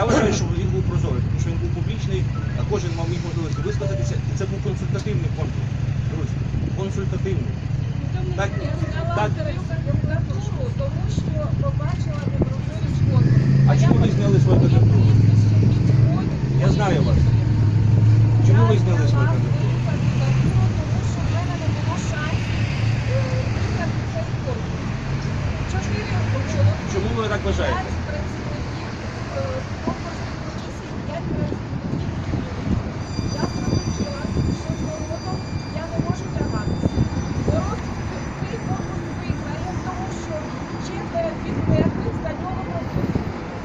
Я вважаю, що він був прозорий, тому що він був публічний, а кожен мав міг можливість висказатися, і це був консультативний конкурс. Друзі, консультативний. Так, так. тому що побачила непрозорість конкурсу. А чому ви зняли свою кандидатуру? Я знаю вас. Чому ви зняли свою кандидатуру? Е, конкурс. Чому ви так вважаєте?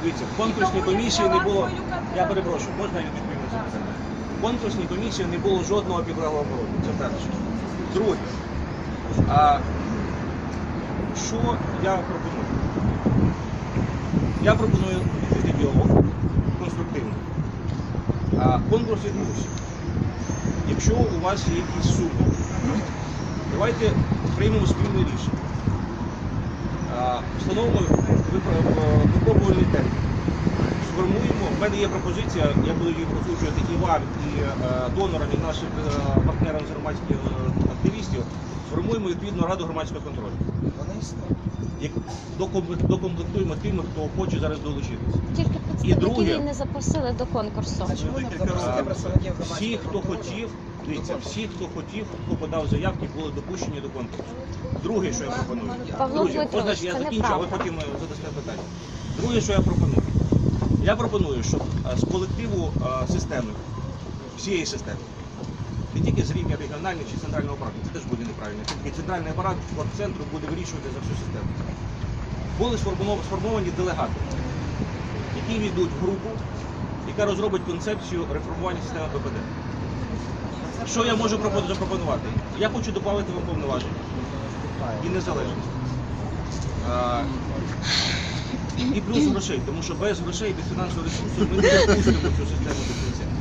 Дивіться, в конкурсній комісії не було. Я перепрошую, можна я відповім це? В конкурсній комісії не було жодного підлеглого оборону. Це перше. Друге. А що я пропоную? Я пропоную відкрити діалог конструктивний. Конкурс відбувся. Якщо у вас є якісь сумніви, давайте приймемо спільне рішення. Встановимо випробувальний термін. Сформуємо. В мене є пропозиція, я буду її прослухати і вам, і е, донорам, і нашим е, партнерам з громадських е, активістів. Сформуємо відповідну раду громадського контролю. Вони існують. Як докомплектуємо тими, хто хоче зараз долучитися. Тільки друге- представників не запросили до конкурсу. А чому не запросити представників Всі, громадського хто контролю? хотів, дивіться, всі, хто хотів, хто подав заявки, були допущені до конкурсу. Друге, що я пропоную. Павло Друзі, Дмитрович, я це закінчу, а ви неправда. потім е, задасте питання. Друге, що я пропоную. Я пропоную, щоб е, з колективу е, системи, всієї системи, не тільки з рівня регіонального чи центрального апарату, це теж буде неправильно. Тільки центральний апарат центру буде вирішувати за всю систему. Були сформовані делегати, які війдуть в групу, яка розробить концепцію реформування системи ППД. Що я можу запропонувати? Я хочу додати вам повноваження і незалежність. І плюс грошей, тому що без грошей, без фінансових ресурсів ми не запустимо цю систему до кінця.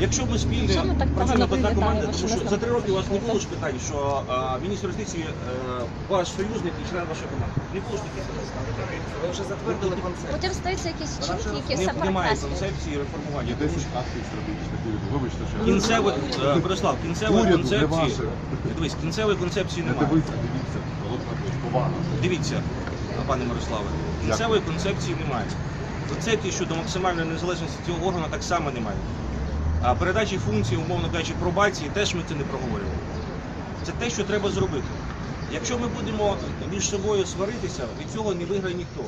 Якщо ми спільно працюємо погано одна команда, тому що за три роки у вас не було ж питань, що а, міністр юстиції е, ваш союзник і член вашої команди. Не було ж таких питань. Ви вже затвердили концепт. Потім стаються якісь чинки, які все Немає концепції реформування. 10 актів стратегічних уряду. Вибачте, що е, Борислав, кінцевої Уряду, не концепції. ваше. Дивись, кінцевої концепції немає. дивіться, дивіться. Повага. Дивіться, пане Мирославе, кінцевої концепції немає. Концепції щодо максимальної незалежності цього органу так само немає. А передачі функцій, умовно кажучи, пробації теж ми це не проговорювали. Це те, що треба зробити. Якщо ми будемо між собою сваритися, від цього не виграє ніхто.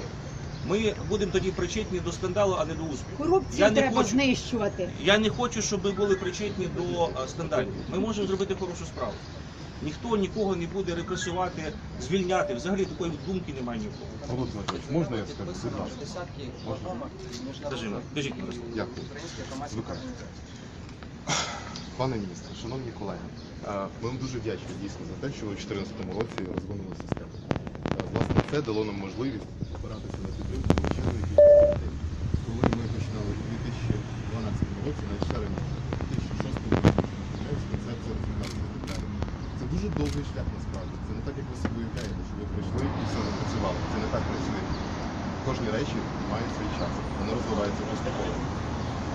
Ми будемо тоді причетні до скандалу, а не до успіху. Корупцію Я не треба хочу- знищувати. Я не хочу, щоб ви були причетні до скандалів. Ми можемо зробити хорошу справу. Ніхто нікого не буде репресувати, звільняти. Взагалі такої думки немає нікого. Володимир Петрович, можна я скажу? Будь ласка. Можна? міжнародних кажіть. Дякую. Звикаю. Пане міністре, шановні колеги, е, ми вам дуже вдячні дійсно за те, що ви в 2014 році розвинули систему. Е, Власне, це дало нам можливість опиратися на підтримку величезної кількості людей. Коли ми починали у 2012 році, навіть ще раніше, у 2006 році, концепція розвивалася і так. Це дуже довгий шлях насправді. Це не так, як ви собі уявляєте, що ви прийшли і все запрацювали. Це не так працює. Кожні речі мають свій час. Вони розвиваються поступово.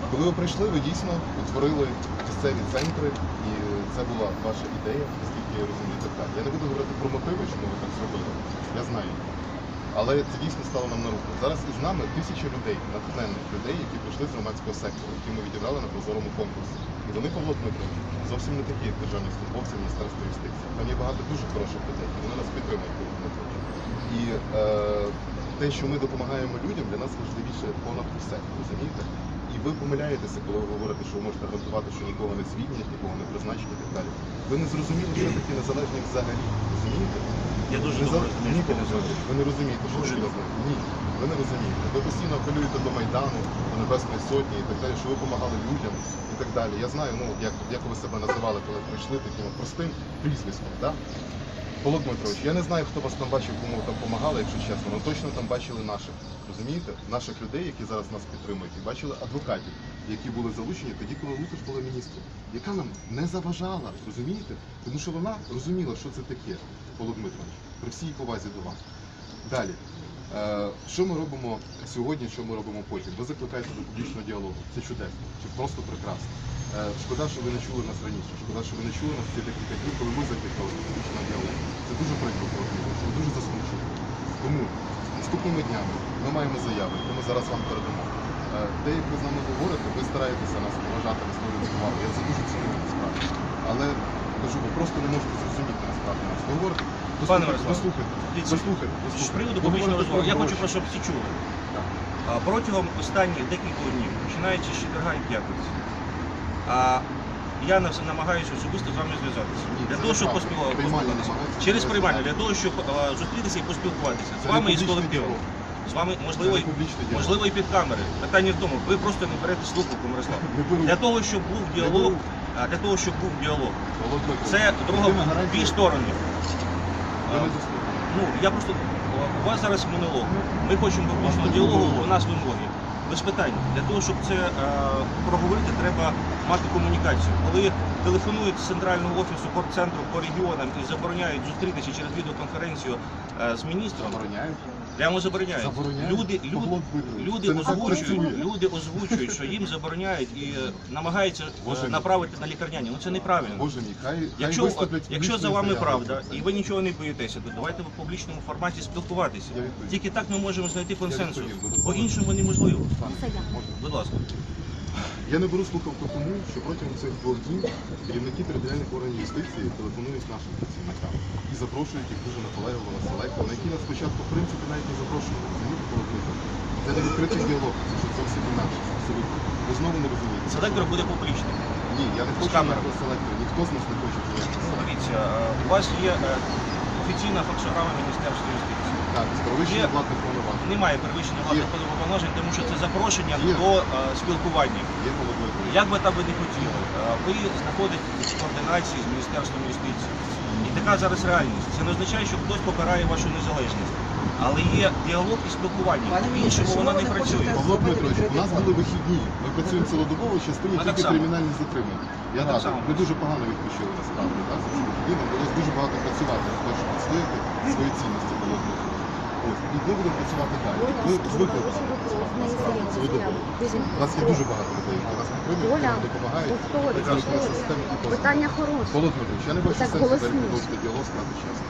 Коли ви прийшли, ви дійсно утворили місцеві центри, і це була ваша ідея, наскільки я розумію, так. Я не буду говорити про мотиви, чому ви так зробили. Я знаю. Але це дійсно стало нам на руку. Зараз із нами тисячі людей, натхненних людей, які прийшли з громадського сектору, які ми відібрали на прозорому конкурсі. І вони, Павло Дмитрович, зовсім не такі, державні службовці Міністерства юстиції. Там є багато дуже хороших людей, і вони нас підтримують, Павло Дмитрович. І е, те, що ми допомагаємо людям, для нас важливіше понад усе, розумієте? І ви помиляєтеся, коли ви говорите, що ви можете гарантувати, що нікого не звільнять, нікого не призначать і так далі. Ви не зрозуміли, що таке незалежність взагалі, розумієте? Я дуже Не добре розумію, що Павло ви не розумієте, що Дуже таке добре. незалежність. Ні, ви не розумієте. Ви постійно апелюєте до Майдану, до Небесної Сотні і так далі, що ви допомагали людям і так далі. Я знаю, ну як, як ви себе називали, коли прийшли таким простим прізвиськом. Да? Павло Дмитрович, я не знаю, хто вас там бачив, кому там допомагали, якщо чесно, але точно там бачили наших, розумієте? Наших людей, які зараз нас підтримують, і бачили адвокатів, які були залучені тоді, коли Лукаш була міністром, яка нам не заважала, розумієте? Тому що вона розуміла, що це таке, Павло Дмитрович, при всій повазі до вас. Далі. Е, Що ми робимо сьогодні, що ми робимо потім? Ви закликаєте до публічного діалогу. Це чудесно, це просто прекрасно. Е, Шкода, що ви не чули нас раніше. Шкода, що ви не чули нас ці декілька днів, коли ми закликали до публічного діалогу. Це дуже прикро, це дуже засмучує. Тому наступними днями ми маємо заяви, які ми зараз вам передамо. Е, Те, як ви з нами говорите, ви стараєтеся нас поважати, нас увагу. Я це дуже ціную насправді. Але кажу, ви просто не можете зрозуміти насправді нас. Говорите, Пане Мирославе, дивіться, дослухайте, З приводу публічного розмови, я хочу про щоб всі чули. А, Протягом останніх декількох днів, починаючи з четверга і п'ятниці, а, я нас- намагаюся особисто з вами зв'язатися. Ні, Для це того, щоб неправда. поспілкуватися. Через приймання, для того, щоб а, зустрітися і поспілкуватися. З Це вами і з публічний колективом. діалог. З вами, можливо, і- публічний діалог. можливо, і під камери. Питання в тому, ви просто не берете слухавку, Мирослав. Не беру. Для того, щоб був діалог, беру. а, для того, щоб був діалог, це друга на дві сторони. Ви не дослухаєте. Ну, я просто у вас зараз монолог. Ми хочемо публічного діалогу, у нас вимоги. Без питань. Для того, щоб це е, проговорити, треба мати комунікацію. Коли телефонують з центрального офісу центру по регіонам і забороняють зустрітися через відеоконференцію е, з міністром, Забороняють? Прямо забороняють. Забороняють? Люди, Поглот виграють. люди Це не так озвучують, працює. люди озвучують, що їм забороняють і е, намагаються е, Боже мій. направити на лікарняні. Ну це неправильно. Боже мій, хай, хай Якщо, якщо за вами заяви. правда і ви нічого не боїтеся, то давайте в публічному форматі спілкуватися. Я відповім. Тільки так ми можемо знайти консенсус. відповім, будь ласка. По-іншому неможливо. Будь ласка. Я не беру слухавку тому, що протягом цих двох днів керівники територіальних органів юстиції телефонують нашим працівникам і запрошують їх дуже наполегливо на селектор, на які нас спочатку в принципі навіть не запрошували. Розумієте, Володимир? Це не відкритий діалог, це щось зовсім інакше. Абсолютно. Ви знову не розумієте. Селектор буде публічним. Ні, я не хочу ніякого селектора. Ніхто з нас не хоче селектора. Дивіться, е, у вас є е, офіційна факсограма Міністерства юстиції. Так, перевищення Є- владних повноважень. Немає перевищення владних Є. повноважень, тому що це запрошення Є. до е, спілкування. Є Володимир. Як би там ви не хотіли, е, ви знаходитесь в координації з Міністерством юстиції. І така зараз реальність. Це не означає, що хтось покарає вашу незалежність. Але є діалог і спілкування. Пане міністре, Іншому чому воно ви не не працює. хочете Павло Дмитрович, у нас були вихідні. Ми працюємо цілодобово, Ми так тільки само. кримінальні затримання. Я Ми так само. Ми дуже погано відпочили насправді. Так, за ці вихідні. Нам було дуже багато працювати, того, відстояти свої цінності Павло Дмитрович. Ось, і ми будемо працювати далі. Ми звикли цього насправді, цілодобово. У нас є дуже багато людей, які нас підтримують, які нам допомагають. повторюю, Працюють на і поза. Питання хороше. Володимир Дмитрович, я не бачу Так сенсу далі голосніше. продовжити діалог, сказати чесно.